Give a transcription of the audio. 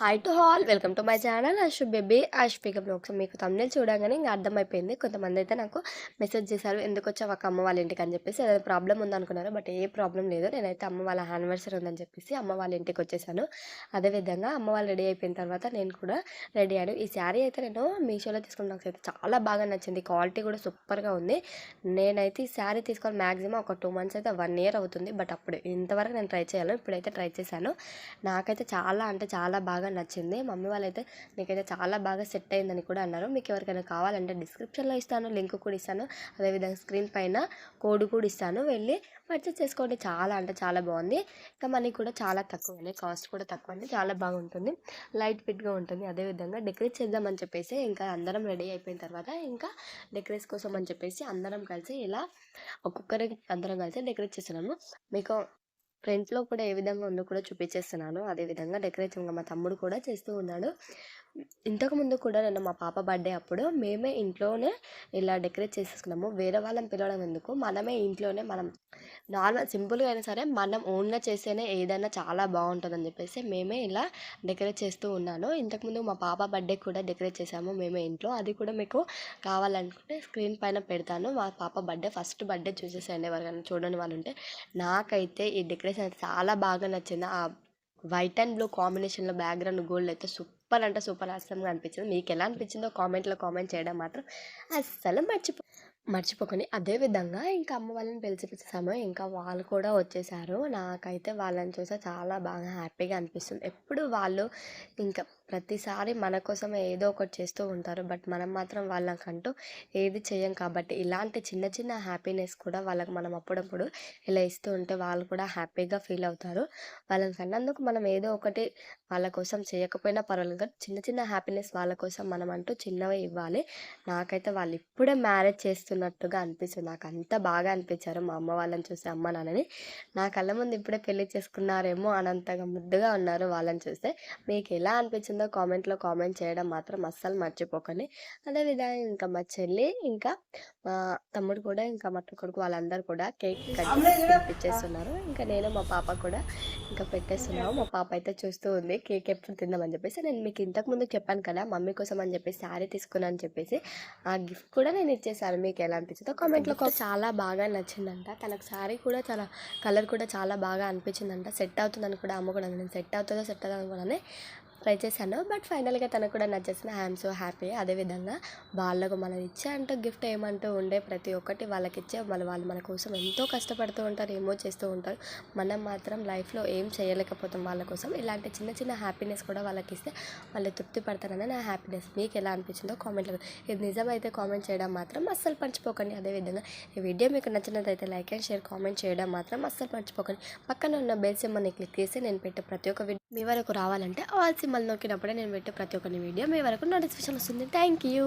Hi to all welcome to my channel Ashu baby అష్ pickup ఒకసారి మీకు తమిళ చూడగానే ఇంకా అర్థమైపోయింది. కొంతమంది అయితే నాకు మెసేజ్ చేశారు. ఎందుకు వచ్చావు? ఒక అమ్మ వాళ్ళ ఇంటికి అని చెప్పేసి ఏదైనా ప్రాబ్లం ఉందనుకున్నారు? బట్ ఏ ప్రాబ్లం లేదు. నేనైతే అమ్మ వాళ్ళ యానివర్సరీ ఉందని చెప్పేసి అమ్మ వాళ్ళ ఇంటికి వచ్చేసాను. అదేవిధంగా అమ్మ వాళ్ళు రెడీ అయిపోయిన తర్వాత నేను కూడా రెడీ అయ్యాను. ఈ శారీ అయితే నేను మీషోలో తీసుకున్న నాకు అయితే చాలా బాగా నచ్చింది. క్వాలిటీ కూడా సూపర్గా ఉంది. నేనైతే ఈ శారీ తీసుకొని మ్యాక్సిమం ఒక టూ మంత్స్ అయితే వన్ ఇయర్ అవుతుంది. బట్ అప్పుడు ఇంతవరకు నేను ట్రై చేయాలి ఇప్పుడైతే ట్రై చేశాను. నాకైతే చాలా అంటే చాలా బాగా నచ్చింది. మమ్మీ వాళ్ళైతే నీకైతే చాలా బాగా సెట్ అయిందని కూడా అన్నారు. మీకు ఎవరికైనా కావాలంటే డిస్క్రిప్షన్లో ఇస్తాను లింక్ కూడా ఇస్తాను. అదేవిధంగా స్క్రీన్ పైన కోడ్ కూడా ఇస్తాను. వెళ్ళి పర్చేస్ చేసుకోండి. చాలా అంటే చాలా బాగుంది. ఇంకా మనీ కూడా చాలా తక్కువనే కాస్ట్ కూడా తక్కువ అండి చాలా బాగుంటుంది. లైట్ ఫిట్గా ఉంటుంది. అదేవిధంగా డెకరేట్ చేద్దామని చెప్పేసి ఇంకా అందరం రెడీ అయిపోయిన తర్వాత ఇంకా డెకరేట్ కోసం అని చెప్పేసి అందరం కలిసి ఇలా ఒక్కొక్కరికి అందరం కలిసి డెకరేట్ చేస్తున్నాము. మీకు ఫ్రంట్లో కూడా ఏ విధంగా ఉందో కూడా చూపించేస్తున్నాను అదేవిధంగా డెకరేషన్ మా తమ్ముడు కూడా చేస్తూ ఉన్నాడు. ఇంతకుముందు కూడా నేను మా పాప బర్త్డే అప్పుడు మేమే ఇంట్లోనే ఇలా డెకరేట్ చేసేసుకున్నాము. వేరే వాళ్ళని పిలవడం ఎందుకు? మనమే ఇంట్లోనే మనం నార్మల్ సింపుల్గా అయినా సరే మనం ఓన్గా చేస్తేనే ఏదైనా చాలా బాగుంటుందని చెప్పేసి మేమే ఇలా డెకరేట్ చేస్తూ ఉన్నాను. ఇంతకుముందు మా పాప బర్త్డే కూడా డెకరేట్ చేసాము మేమే ఇంట్లో. అది కూడా మీకు కావాలనుకుంటే స్క్రీన్ పైన పెడతాను. మా పాప బర్త్డే ఫస్ట్ బర్త్డే చూసేసేయండి ఎవరికైనా చూడని వాళ్ళు ఉంటే నాకైతే ఈ డెకరేషన్ అయితే చాలా బాగా నచ్చింది. ఆ వైట్ అండ్ బ్లూ కాంబినేషన్లో బ్యాక్గ్రౌండ్ గోల్డ్ అయితే సూపర్ అంటే సూపర్ అసలుగా అనిపించింది. మీకు ఎలా అనిపించిందో కామెంట్లో కామెంట్ చేయడం మాత్రం అస్సలు మర్చిపో మర్చిపోకండి. అదేవిధంగా ఇంకా అమ్మ వాళ్ళని పిలిచిపిస్తాము ఇంకా వాళ్ళు కూడా వచ్చేసారు. నాకైతే వాళ్ళని చూస్తే చాలా బాగా హ్యాపీగా అనిపిస్తుంది. ఎప్పుడు వాళ్ళు ఇంకా ప్రతిసారి మన కోసమే ఏదో ఒకటి చేస్తూ ఉంటారు. బట్ మనం మాత్రం వాళ్ళకంటూ ఏది చేయం కాబట్టి ఇలాంటి చిన్న చిన్న హ్యాపీనెస్ కూడా వాళ్ళకి మనం అప్పుడప్పుడు ఇలా ఇస్తూ ఉంటే వాళ్ళు కూడా హ్యాపీగా ఫీల్ అవుతారు. వాళ్ళని కన్నందుకు మనం ఏదో ఒకటి వాళ్ళ కోసం చేయకపోయినా పర్వాలేదు. కానీ చిన్న చిన్న హ్యాపీనెస్ వాళ్ళ కోసం మనం అంటూ చిన్నవి ఇవ్వాలి. నాకైతే వాళ్ళు ఇప్పుడే మ్యారేజ్ చేస్తున్నట్టుగా అనిపిస్తుంది. నాకు అంత బాగా అనిపించారు మా అమ్మ వాళ్ళని చూసి అమ్మ నాన్నని. నా కళ్ళ ముందు ఇప్పుడే పెళ్ళి చేసుకున్నారేమో అనంతగా ముద్దుగా ఉన్నారు వాళ్ళని చూస్తే. మీకు ఎలా అనిపించింది కామెంట్లో కామెంట్ చేయడం మాత్రం అస్సలు మర్చిపోకండి. అదేవిధంగా ఇంకా మా చెల్లి ఇంకా మా తమ్ముడు కూడా ఇంకా మా కొడుకు వాళ్ళందరూ కూడా కేక్ కట్ పెట్టేస్తున్నారు. ఇంకా నేను మా పాప కూడా ఇంకా పెట్టేస్తున్నాము. మా పాప అయితే చూస్తూ ఉంది కేక్ ఎప్పుడు తిందామని చెప్పేసి. నేను మీకు ఇంతకు ముందు చెప్పాను కదా మమ్మీ కోసం అని చెప్పేసి శారీ తీసుకున్నాను అని చెప్పేసి ఆ గిఫ్ట్ కూడా నేను ఇచ్చేసాను. మీకు ఎలా అనిపించిందో కామెంట్లో చాలా బాగా నచ్చిందంట. తనకు శారీ కూడా చాలా కలర్ కూడా చాలా బాగా అనిపించిందంట. సెట్ అవుతుందని కూడా అమ్మ కూడా నేను సెట్ అవుతుందో సెట్ అవుతుందో కూడా ట్రై చేశాను. బట్ ఫైనల్గా తనకు కూడా నచ్చేసిన ఐఎమ్ సో హ్యాపీ. అదేవిధంగా వాళ్ళకు మనం ఇచ్చే అంటూ గిఫ్ట్ ఏమంటూ ఉండే ప్రతి ఒక్కటి వాళ్ళకి ఇచ్చే వాళ్ళు వాళ్ళు మన కోసం ఎంతో కష్టపడుతూ ఉంటారు ఏమో చేస్తూ ఉంటారు. మనం మాత్రం లైఫ్లో ఏం చేయలేకపోతాం వాళ్ళ కోసం. ఇలాంటి చిన్న చిన్న హ్యాపీనెస్ కూడా వాళ్ళకి ఇస్తే వాళ్ళు తృప్తి పడతారని నా హ్యాపీనెస్. మీకు ఎలా అనిపించిందో కామెంట్లో ఇది నిజమైతే కామెంట్ చేయడం మాత్రం అస్సలు పంచిపోకండి అదేవిధంగా ఈ వీడియో మీకు నచ్చినట్లయితే లైక్ అండ్ షేర్ కామెంట్ చేయడం మాత్రం అస్సలు మర్చిపోకండి. పక్కన ఉన్న బెల్ సింబల్ని క్లిక్ చేసి నేను పెట్టే ప్రతి ఒక్క వీడియో మీ వరకు రావాలంటే ఆల్ సింబల్ నొక్కినప్పుడే నేను పెట్టే ప్రతి ఒక్కరి వీడియో మీ వరకు నోటిఫికేషన్ వస్తుంది. Thank you